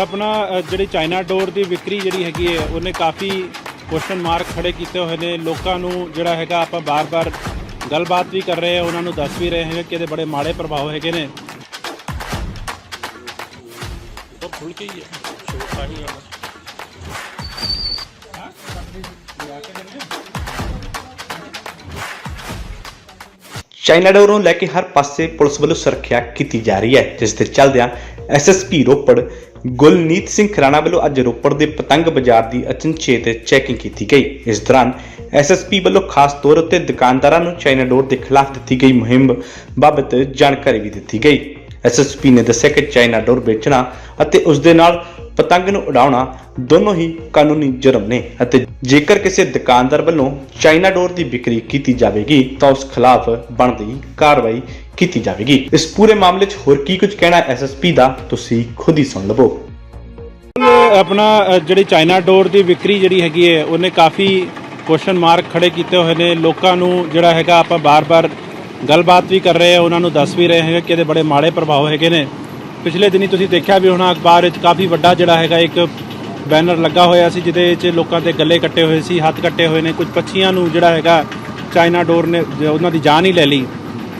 ਆਪਣਾ ਜਿਹੜੀ ਚਾਈਨਾ ਡੋਰ ਦੀ ਵਿਕਰੀ ਜਿਹੜੀ ਹੈਗੀ ਹੈ ਉਹਨੇ ਕਾਫੀ ਕੁਐਸਚਨ ਮਾਰਕ ਖੜੇ ਕੀਤੇ ਹੋਏ ਨੇ। ਲੋਕਾਂ ਨੂੰ ਜਿਹੜਾ ਹੈਗਾ ਆਪਾਂ ਬਾਰ-ਬਾਰ ਗੱਲਬਾਤ ਵੀ ਕਰ ਰਹੇ ਹਾਂ ਉਹਨਾਂ ਨੂੰ ਦੱਸ ਵੀ ਰਹੇ ਹਾਂ ਕਿ ਇਹਦੇ ਬੜੇ ਮਾੜੇ ਪ੍ਰਭਾਵ ਹੈਗੇ ਨੇ। ਖੁੱਲ ਕੇ ਹੀ ਹੈ। ਛੋਟਾ ਹੀ ਹੈ ਚਾਈਨਾ ਡੋਰ ਨੂੰ ਲੈ ਕੇ ਹਰ ਪਾਸੇ ਪੁਲਿਸ ਵੱਲੋਂ ਸੁਰੱਖਿਆ ਕੀਤੀ ਜਾ ਰਹੀ ਹੈ ਜਿਸ ਦੇ ਚੱਲਦਿਆਂ ਐਸਐਸਪੀ ਰੋਪੜ, ਗੁਲਨੀਤ ਸਿੰਘ ਖਰਾਣਾ ਵੱਲੋਂ ਅੱਜ ਰੋਪੜ ਦੇ ਪਤੰਗ ਬਾਜ਼ਾਰ ਦੀ ਅਚਨਚੇਤ ਚੈਕਿੰਗ ਕੀਤੀ ਗਈ। ਇਸ ਦੌਰਾਨ ਐਸਐਸਪੀ ਵੱਲੋਂ ਖਾਸ ਤੌਰ ਉੱਤੇ ਦੁਕਾਨਦਾਰਾਂ ਨੂੰ ਚਾਈਨਾ ਡੋਰ ਦੇ ਖਿਲਾਫ ਦਿੱਤੀ ਗਈ ਮੁਹਿੰਮ ਬਾਬਤ ਜਾਣਕਾਰੀ ਵੀ ਦਿੱਤੀ ਗਈ। ਐਸਐਸਪੀ ਨੇ ਦੱਸਿਆ ਕਿ ਚਾਈਨਾ ਡੋਰ ਵੇਚਣਾ ਅਤੇ ਉਸ ਦੇ ਨਾਲ ਪਤੰਗ ਨੂੰ ਉਡਾਉਣਾ ਦੋਨੋਂ ਹੀ ਕਾਨੂੰਨੀ ਜੁਰਮ ਨੇ ਅਤੇ ਜੇਕਰ ਕਿਸੇ ਦੁਕਾਨਦਾਰ ਵੱਲੋਂ ਚਾਈਨਾ ਡੋਰ ਦੀ ਵਿਕਰੀ ਕੀਤੀ ਜਾਵੇਗੀ ਤਾਂ ਉਸ ਖਿਲਾਫ ਬਣਦੀ ਕਾਰਵਾਈ ਕੀਤੀ ਜਾਵੇਗੀ। ਇਸ ਪੂਰੇ ਮਾਮਲੇ 'ਚ ਹੋਰ ਕੀ ਕੁਝ ਕਹਿਣਾ ਐਸਐਸਪੀ ਦਾ ਤੁਸੀਂ ਖੁਦ ਹੀ ਸੁਣ ਲਵੋ। ਆਪਣਾ ਜਿਹੜੀ ਚਾਈਨਾ ਡੋਰ ਦੀ ਵਿਕਰੀ ਜਿਹੜੀ ਹੈਗੀ ਹੈ, ਉਹਨੇ ਕਾਫੀ ਕੁਐਸਚਨ ਮਾਰਕ ਖੜੇ ਕੀਤੇ ਹੋਏ ਨੇ। ਲੋਕਾਂ ਨੂੰ ਜਿਹੜਾ ਹੈਗਾ ਆਪਾਂ ਬਾਰ-ਬਾਰ ਗੱਲਬਾਤ ਵੀ ਕਰ ਰਹੇ ਹਾਂ, ਉਹਨਾਂ ਨੂੰ ਦੱਸ ਵੀ ਰਹੇ ਹੈਗੇ ਕਿ ਇਹਦੇ ਬੜੇ ਮਾੜੇ ਪ੍ਰਭਾਵ ਹੈਗੇ ਨੇ। ਪਿਛਲੇ ਦਿਨੀ ਤੁਸੀਂ ਦੇਖਿਆ ਵੀ ਹੁਣ ਅਖਬਾਰ ਵਿੱਚ ਕਾਫੀ ਵੱਡਾ ਜਿਹੜਾ ਹੈਗਾ ਇੱਕ ਬੈਨਰ ਲੱਗਾ ਹੋਇਆ ਸੀ, ਜਿਹਦੇ ਵਿੱਚ ਲੋਕਾਂ ਦੇ ਗੱਲੇ ਕੱਟੇ ਹੋਏ ਸੀ, ਹੱਥ ਕੱਟੇ ਹੋਏ ਨੇ। ਕੁਝ ਪੱਛੀਆਂ ਨੂੰ ਜਿਹੜਾ ਹੈਗਾ ਚਾਈਨਾ ਡੋਰ ਨੇ ਉਹਨਾਂ ਦੀ ਜਾਨ ਹੀ ਲੈ ਲਈ।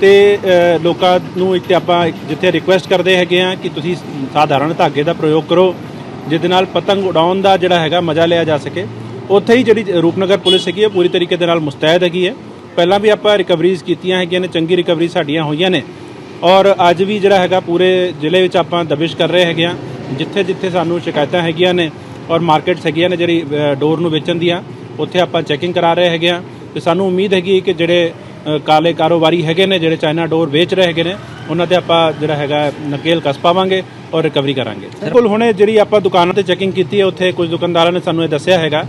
ਤੇ ਲੋਕਾਂ ਨੂੰ ਇੱਕ ਤੇ ਆਪਾਂ ਜਿੱਥੇ ਰਿਕੁਐਸਟ ਕਰਦੇ ਹੈਗੇ ਆ ਕਿ ਤੁਸੀਂ ਸਾਧਾਰਨ ਧਾਗੇ ਦਾ ਪ੍ਰਯੋਗ ਕਰੋ, ਜਿਹਦੇ ਨਾਲ ਪਤੰਗ ਉਡਾਉਣ ਦਾ ਜਿਹੜਾ ਹੈਗਾ ਮਜ਼ਾ ਲਿਆ ਜਾ ਸਕੇ। ਉੱਥੇ ਹੀ ਜਿਹੜੀ ਰੂਪਨਗਰ ਪੁਲਿਸ ਹੈਗੀ ਹੈ ਪੂਰੀ ਤਰੀਕੇ ਦੇ ਨਾਲ ਮੁਸਤੈਦ ਹੈਗੀ ਹੈ। ਪਹਿਲਾਂ ਵੀ ਆਪਾਂ ਰਿਕਵਰੀਜ਼ ਕੀਤੀਆਂ ਹੈਗੀਆਂ ਨੇ, ਚੰਗੀ ਰਿਕਵਰੀ ਸਾਡੀਆਂ ਹੋਈਆਂ ਨੇ। ਔਰ ਅੱਜ ਵੀ ਜਿਹੜਾ ਹੈਗਾ ਪੂਰੇ ਜ਼ਿਲ੍ਹੇ ਵਿੱਚ ਆਪਾਂ ਦਬਿਸ਼ ਕਰ ਰਹੇ ਹੈਗੇ ਆ ਜਿੱਥੇ ਜਿੱਥੇ ਸਾਨੂੰ ਸ਼ਿਕਾਇਤਾਂ ਹੈਗੀਆਂ ਨੇ ਔਰ ਮਾਰਕੀਟਸ ਹੈਗੀਆਂ ਨੇ ਜਿਹੜੀ ਡੋਰ ਨੂੰ ਵੇਚਣ ਦੀਆਂ, ਉੱਥੇ ਆਪਾਂ ਚੈਕਿੰਗ ਕਰਾ ਰਹੇ ਹੈਗੇ ਆ ਤੇ ਸਾਨੂੰ ਉਮੀਦ ਹੈਗੀ ਕਿ ਜਿਹੜੇ ਕਾਲੇ ਕਾਰੋਬਾਰੀ ਹੈਗੇ ਨੇ, ਜਿਹੜੇ ਚਾਈਨਾ ਡੋਰ ਵੇਚ ਰਹੇ ਹੈਗੇ ਨੇ, ਉਹਨਾਂ ਤੇ ਆਪਾਂ ਜਿਹੜਾ ਹੈਗਾ ਨਕੇਲ ਕਸ ਪਾਵਾਂਗੇ ਔਰ ਰਿਕਵਰੀ ਕਰਾਂਗੇ। ਬਿਲਕੁਲ, ਹੁਣੇ ਜਿਹੜੀ ਆਪਾਂ ਦੁਕਾਨਾਂ ਤੇ ਚੈਕਿੰਗ ਕੀਤੀ ਹੈ, ਉੱਥੇ ਕੁਝ ਦੁਕਾਨਦਾਰਾਂ ਨੇ ਸਾਨੂੰ ਇਹ ਦੱਸਿਆ ਹੈਗਾ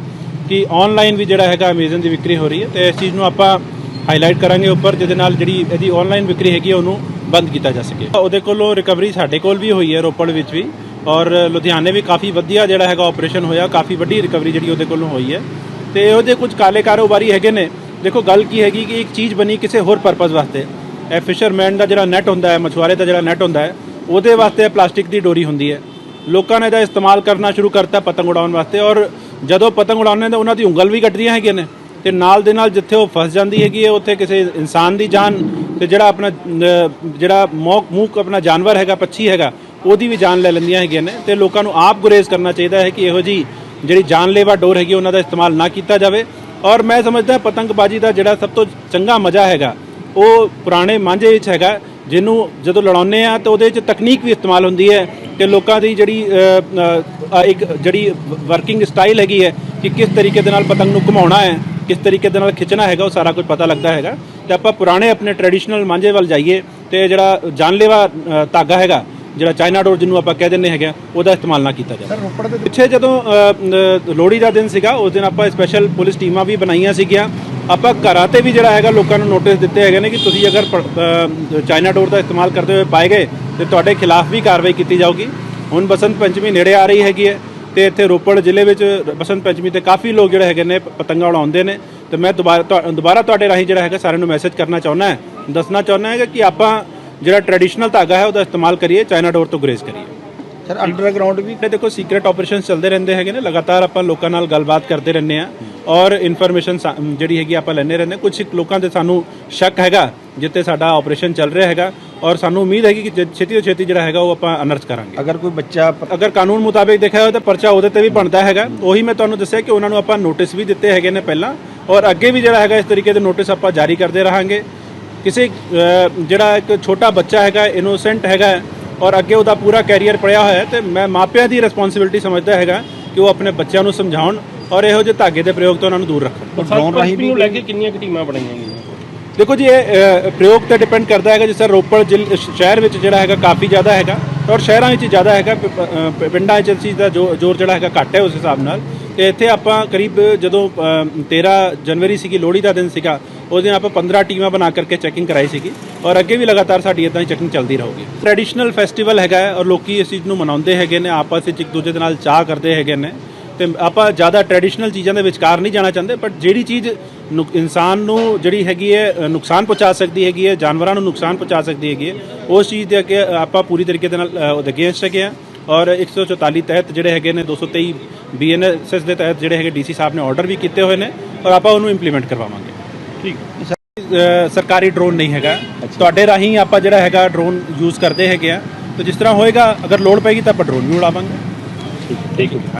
ਕਿ ਆਨਲਾਈਨ ਵੀ ਜਿਹੜਾ ਹੈਗਾ ਅਮੇਜ਼ਨ ਦੀ ਵਿਕਰੀ ਹੋ ਰਹੀ ਹੈ ਤੇ ਇਸ ਚੀਜ਼ ਨੂੰ ਆਪਾਂ ਹਾਈਲਾਈਟ ਕਰਾਂਗੇ ਉੱਪਰ, ਜਿਹਦੇ ਨਾਲ ਜਿਹੜੀ ਇਹਦੀ ਆਨਲਾਈਨ ਵਿਕਰੀ ਹੈਗੀ ਹੈ, ਉਹਨੂੰ ਬੰਦ ਕੀਤਾ ਜਾ ਸਕੇ। ਉਹਦੇ ਕੋਲੋਂ ਰਿਕਵਰੀ ਸਾਡੇ ਕੋਲ ਵੀ ਹੋਈ ਹੈ, ਰੋਪੜ ਵਿੱਚ ਵੀ। ਔਰ ਲੁਧਿਆਣੇ ਵੀ ਕਾਫੀ ਵਧੀਆ ਜਿਹੜਾ ਹੈਗਾ ਆਪਰੇਸ਼ਨ ਹੋਇਆ, ਕਾਫੀ ਵੱਡੀ ਰਿਕਵਰੀ ਜਿਹੜੀ ਉਹਦੇ ਕੋਲੋਂ ਹੋਈ ਹੈ। ਤੇ ਉਹਦੇ ਕੁਝ ਕਾਲੇ ਕਾਰੋਬਾਰੀ ਹੈਗੇ ਨੇ। ਦੇਖੋ, ਗੱਲ ਕੀ ਹੈਗੀ ਕਿ ਇੱਕ ਚੀਜ਼ ਬਣੀ ਕਿਸੇ ਹੋਰ ਪਰਪਸ ਵਾਸਤੇ। ਇਹ ਫਿਸ਼ਰਮੈਨ ਦਾ ਜਿਹੜਾ ਨੈਟ ਹੁੰਦਾ ਹੈ, ਮਛੁਆਰੇ ਦਾ ਜਿਹੜਾ ਨੈਟ ਹੁੰਦਾ ਹੈ, ਉਹਦੇ ਵਾਸਤੇ ਪਲਾਸਟਿਕ ਦੀ ਡੋਰੀ ਹੁੰਦੀ ਹੈ। ਲੋਕਾਂ ਨੇ ਇਹਦਾ ਇਸਤੇਮਾਲ ਕਰਨਾ ਸ਼ੁਰੂ ਕਰਤਾ ਪਤੰਗ ਉਡਾਉਣ ਵਾਸਤੇ। ਔਰ ਜਦੋਂ ਪਤੰਗ ਉਡਾਉਂਦੇ ਤਾਂ ਉਹਨਾਂ ਦੀ ਉਂਗਲ ਵੀ ਕੱਟਦੀਆਂ ਹੈਗੀਆਂ ਨੇ। ਤੇ ਨਾਲ ਦੇ ਨਾਲ ਜਿੱਥੇ ਉਹ ਫਸ ਜਾਂਦੀ ਹੈਗੀ ਹੈ, ਉੱਥੇ ਕਿਸੇ ਇਨਸਾਨ ਦੀ ਜਾਨ ਤੇ ਜਿਹੜਾ ਆਪਣਾ ਜਿਹੜਾ ਮੌਕ ਮੂਕ ਆਪਣਾ ਜਾਨਵਰ ਹੈਗਾ, ਪੱਛੀ ਹੈਗਾ, ਉਹਦੀ ਵੀ ਜਾਨ ਲੈ ਲੈਂਦੀਆਂ ਹੈਗੀਆਂ ਨੇ ਤੇ ਲੋਕਾਂ ਨੂੰ ਆਪ ਗੁਰੇਜ਼ ਕਰਨਾ ਚਾਹੀਦਾ ਹੈ ਕਿ ਇਹੋ ਜੀ ਜਿਹੜੀ ਜਾਨਲੇਵਾ ਡੋਰ ਹੈਗੀ, ਉਹਨਾਂ ਦਾ ਇਸਤੇਮਾਲ ਨਾ ਕੀਤਾ ਜਾਵੇ। ਔਰ ਮੈਂ ਸਮਝਦਾ ਪਤੰਗਬਾਜ਼ੀ ਦਾ ਜਿਹੜਾ ਸਭ ਤੋਂ ਚੰਗਾ ਮਜ਼ਾ ਹੈਗਾ, ਉਹ ਪੁਰਾਣੇ ਮਾਂਝੇ ਵਿੱਚ ਹੈਗਾ, ਜਿਹਨੂੰ ਜਦੋਂ ਲੜਾਉਂਦੇ ਆ ਤਾਂ ਉਹਦੇ ਵਿੱਚ ਤਕਨੀਕ ਵੀ ਇਸਤੇਮਾਲ ਹੁੰਦੀ ਹੈ ਕਿ ਲੋਕਾਂ ਦੀ ਜਿਹੜੀ ਇੱਕ ਜਿਹੜੀ ਵਰਕਿੰਗ ਸਟਾਈਲ ਹੈਗੀ ਹੈ ਕਿ ਕਿਸ ਤਰੀਕੇ ਦੇ ਨਾਲ ਪਤੰਗ ਨੂੰ ਘੁਮਾਉਣਾ ਹੈ ਕਿਸ ਤਰੀਕੇ ਦੇ ਨਾਲ ਖਿੱਚਣਾ ਹੈਗਾ ਉਹ ਸਾਰਾ ਕੁਝ ਪਤਾ ਲੱਗਦਾ ਹੈਗਾ। ਤੇ ਆਪਾਂ ਪੁਰਾਣੇ ਆਪਣੇ ਟ੍ਰੈਡੀਸ਼ਨਲ ਮਾਂਝੇ ਵੱਲ ਜਾਈਏ ਤੇ ਜਿਹੜਾ ਜਾਨਲੇਵਾ ਧਾਗਾ ਹੈਗਾ ਜਿਹੜਾ ਚਾਈਨਾ ਡੋਰ ਜਿਹਨੂੰ ਆਪਾਂ ਕਹਿ ਦਿੰਦੇ ਹੈਗੇ ਉਹਦਾ ਇਸਤੇਮਾਲ ਨਾ ਕੀਤਾ ਜਾਵੇ। ਪਿੱਛੇ ਜਦੋਂ ਲੋਹੜੀ ਦਾ ਦਿਨ ਸੀਗਾ ਉਸ ਦਿਨ ਆਪਾਂ ਸਪੈਸ਼ਲ ਪੁਲਿਸ ਟੀਮਾਂ ਵੀ ਬਣਾਈਆਂ ਸੀਗੀਆਂ। ਆਪਾਂ ਘਰਾਂ ਤੇ ਵੀ ਜਿਹੜਾ ਹੈਗਾ ਲੋਕਾਂ ਨੂੰ ਨੋਟਿਸ ਦਿੱਤੇ ਹੈਗੇ ਨੇ ਕਿ ਤੁਸੀਂ ਅਗਰ ਚਾਈਨਾ ਡੋਰ ਦਾ ਇਸਤੇਮਾਲ ਕਰਦੇ ਹੋਏ ਪਾਏ ਗਏ ਤੇ ਤੁਹਾਡੇ ਖਿਲਾਫ ਵੀ ਕਾਰਵਾਈ ਕੀਤੀ ਜਾਊਗੀ। ਹੁਣ ਬਸੰਤ ਪੰਚਮੀ ਨੇੜੇ ਆ ਰਹੀ ਹੈਗੀ ਹੈ ਤੇ ਇੱਥੇ ਰੋਪੜ ਜ਼ਿਲ੍ਹੇ ਵਿੱਚ ਬਸੰਤ ਪੰਚਮੀ ਤੇ ਕਾਫੀ ਲੋਕ ਜਿਹੜੇ ਹੈਗੇ ਨੇ ਪਤੰਗਾਂ ਉਡਾਉਂਦੇ ਨੇ। ਤੇ ਮੈਂ ਦੁਬਾਰਾ ਦੁਬਾਰਾ ਤੁਹਾਡੇ ਰਾਹੀਂ ਜਿਹੜਾ ਹੈਗਾ ਸਾਰਿਆਂ ਨੂੰ ਮੈਸੇਜ ਕਰਨਾ ਚਾਹੁੰਦਾ ਹੈ। ਦੱਸਣਾ ਚਾਹੁੰਦਾ ਹੈ ਕਿ ਆਪਾਂ ਜਿਹੜਾ ਟ੍ਰੈਡੀਸ਼ਨਲ ਧਾਗਾ ਹੈ ਉਹਦਾ ਇਸਤੇਮਾਲ ਕਰੀਏ ਚਾਈਨਾ ਡੋਰ ਤੋਂ ਗੁਰੇਜ਼ ਕਰੀਏ। ਸਰ ਅੰਡਰਗਰਾਉਂਡ ਵੀ ਤੇ ਦੇਖੋ ਸੀਕ੍ਰੀਟ ਆਪਰੇਸ਼ਨਸ ਚੱਲਦੇ ਰਹਿੰਦੇ ਹੈਗੇ ਨੇ। ਲਗਾਤਾਰ ਆਪਾਂ ਲੋਕਾਂ ਨਾਲ ਗੱਲਬਾਤ ਕਰਦੇ ਰਹਿੰਦੇ ਆ ਔਰ ਇਨਫੋਰਮੇਸ਼ਨ ਜਿਹੜੀ ਹੈਗੀ ਆਪਾਂ ਲੈਣੇ ਰਹਿੰਦੇ ਕੁਝ ਲੋਕਾਂ ਤੇ ਸਾਨੂੰ ਸ਼ੱਕ ਹੈਗਾ ਜਿੱਤੇ ਸਾਡਾ ਆਪਰੇਸ਼ਨ ਚੱਲ ਰਿਹਾ ਹੈਗਾ ਔਰ ਸਾਨੂੰ ਉਮੀਦ ਹੈਗੀ ਕਿ ਜ- ਛੇਤੀ ਤੋਂ ਛੇਤੀ ਜਿਹੜਾ ਹੈਗਾ ਉਹ ਆਪਾਂ ਅਨਰਥ ਕਰਾਂਗੇ। ਅਗਰ ਕੋਈ ਬੱਚਾ ਪ- ਅਗਰ ਕਾਨੂੰਨ ਮੁਤਾਬਿਕ ਦੇਖਿਆ ਹੋਵੇ ਤਾਂ ਪਰਚਾ ਉਹਦੇ ਤੇ ਵੀ ਬਣਦਾ ਹੈਗਾ। ਉਹੀ ਮੈਂ ਤੁਹਾਨੂੰ ਦੱਸਿਆ ਕਿ ਉਹਨਾਂ ਨੂੰ ਆਪਾਂ ਨੋਟਿਸ ਵੀ ਦਿੱਤੇ ਹੈਗੇ ਨੇ ਪਹਿਲਾਂ ਔਰ ਅੱਗੇ ਵੀ ਜਿਹੜਾ ਹੈਗਾ ਇਸ ਤਰੀਕੇ ਦੇ ਨੋਟਿਸ ਆਪਾਂ ਜਾਰੀ ਕਰਦੇ ਰਹਾਂਗੇ। ਕਿਸੇ ਜਿਹੜਾ ਇੱਕ ਛੋਟਾ ਬੱਚਾ ਹੈਗਾ ਇਨੋਸੈਂਟ ਹੈਗਾ ਹੈ ਔਰ ਅੱਗੇ ਉਹਦਾ ਪੂਰਾ ਕੈਰੀਅਰ ਪੜਿਆ ਹੋਇਆ ਹੈ ਤੇ ਮੈਂ ਮਾਪਿਆਂ ਦੀ ਰਿਸਪੌਂਸਿਬਿਲਟੀ ਸਮਝਦਾ ਹੈਗਾ ਕਿ ਉਹ ਆਪਣੇ ਬੱਚਿਆਂ ਨੂੰ ਸਮਝਾਉਣ ਔਰ ਇਹੋ ਜਿਹੇ ਧਾਗੇ ਦੇ ਪ੍ਰਯੋਗ ਤੋਂ ਉਹਨਾਂ ਨੂੰ ਦੂਰ ਰੱਖਣ। ਡਰੋਨ ਰਾਹੀਂ ਵੀ ਨੂੰ ਲੈ ਕੇ ਕਿੰਨੀਆਂ ਕੁ ਟੀਮਾਂ ਬਣਾਈਆਂ ਗਈਆਂ? ਦੇਖੋ ਜੀ ਇਹ ਪ੍ਰਯੋਗ ਤੇ ਡਿਪੈਂਡ ਕਰਦਾ ਹੈਗਾ ਜਿਸ ਤਰ੍ਹਾਂ ਰੋਪੜ ਜ਼ਿਲ੍ਹੇ ਸ਼ਹਿਰ ਵਿੱਚ ਜਿਹੜਾ ਹੈਗਾ ਕਾਫੀ ਜ਼ਿਆਦਾ ਹੈਗਾ ਔਰ ਸ਼ਹਿਰਾਂ ਵਿੱਚ ਜ਼ਿਆਦਾ ਹੈਗਾ ਪਿੰਡਾਂ ਵਿੱਚ ਇਸ ਚੀਜ਼ ਦਾ ਜੋ- ਜ਼ੋਰ ਜਿਹੜਾ ਹੈਗਾ ਘੱਟ ਹੈ ਉਸ ਹਿਸਾਬ ਨਾਲ। ਤੇ ਇੱਥੇ ਆਪਾਂ ਕਰੀਬ ਜਦੋਂ ਅ, 13 ਜਨਵਰੀ ਸੀਗੀ ਲੋਹੜੀ ਦਾ ਦਿਨ ਸੀਗਾ ਉਸ ਦਿਨ ਆਪਾਂ 15 ਟੀਮਾਂ ਬਣਾ ਕਰਕੇ ਚੈਕਿੰਗ ਕਰਾਈ ਸੀਗੀ ਔਰ ਅੱਗੇ ਵੀ ਲਗਾਤਾਰ ਸਾਡੀ ਇਦਾਂ ਹੀ ਚੈਕਿੰਗ ਚੱਲਦੀ ਰਹੂਗੀ। ਟ੍ਰੈਡੀਸ਼ਨਲ ਫੈਸਟੀਵਲ ਹੈਗਾ ਹੈ ਔਰ ਲੋਕੀ ਇਸ ਚੀਜ਼ ਨੂੰ ਮਨਾਉਂਦੇ ਹੈਗੇ ਨੇ ਆਪਸ ਵਿੱਚ ਇੱਕ ਦੂਜੇ ਦੇ ਨਾਲ ਚਾਹ ਕਰਦੇ ਹੈਗੇ ਨੇ। ਤੇ ਆਪਾਂ ਜ਼ਿਆਦਾ ਟ੍ਰੈਡੀਸ਼ਨਲ ਚੀਜ਼ਾਂ ਦੇ ਵਿਚਕਾਰ ਨਹੀਂ ਜਾਣਾ ਚਾਹੁੰਦੇ ਬਟ ਜਿਹੜੀ ਚੀਜ਼ ਇਨਸਾਨ ਨੂੰ ਜਿਹੜੀ ਹੈਗੀ ਹੈ ਨੁਕਸਾਨ ਪਹੁੰਚਾ ਸਕਦੀ ਹੈਗੀ ਹੈ ਜਾਨਵਰਾਂ ਨੂੰ ਨੁਕਸਾਨ ਪਹੁੰਚਾ ਸਕਦੀ ਹੈਗੀ ਹੈ ਉਸ ਚੀਜ਼ ਦੇ ਅੱਗੇ ਆਪਾਂ ਪੂਰੀ ਤਰੀਕੇ ਦੇ ਨਾਲ ਉਹਦੇ ਅਗੇਂਸਟ ਹੈਗੇ ਆ ਔਰ 144 ਤਹਿਤ ਜਿਹੜੇ ਹੈਗੇ ਨੇ 223 ਬੀਐਨਐਸਐਸ ਦੇ ਤਹਿਤ ਜਿਹੜੇ ਹੈਗੇ ਡੀਸੀ ਸਾਹਿਬ ਨੇ ਆਰਡਰ ਵੀ ਕੀਤੇ ਹੋਏ ਨੇ ਔਰ ਆਪਾਂ ਉਹਨੂੰ ਇੰਪਲੀਮੈਂਟ ਕਰਵਾਵਾਂਗੇ। ਠੀਕ। ਸਰਕਾਰੀ ਡਰੋਨ ਨਹੀਂ ਹੈਗਾ। ਤੁਹਾਡੇ ਰਾਹੀਂ ਆਪਾਂ ਜਿਹੜਾ ਹੈਗਾ ਡਰੋਨ ਯੂਜ਼ ਕਰਦੇ ਹੈਗੇ ਆ ਤੇ ਜਿਸ ਤਰ੍ਹਾਂ ਹੋਏਗਾ ਅਗਰ ਲੋੜ ਪੈਗੀ ਤਾਂ ਆਪਾਂ ਡਰੋਨ ਵੀ ਉਡਾਵਾਂਗੇ। ਠੀਕ ਹੈ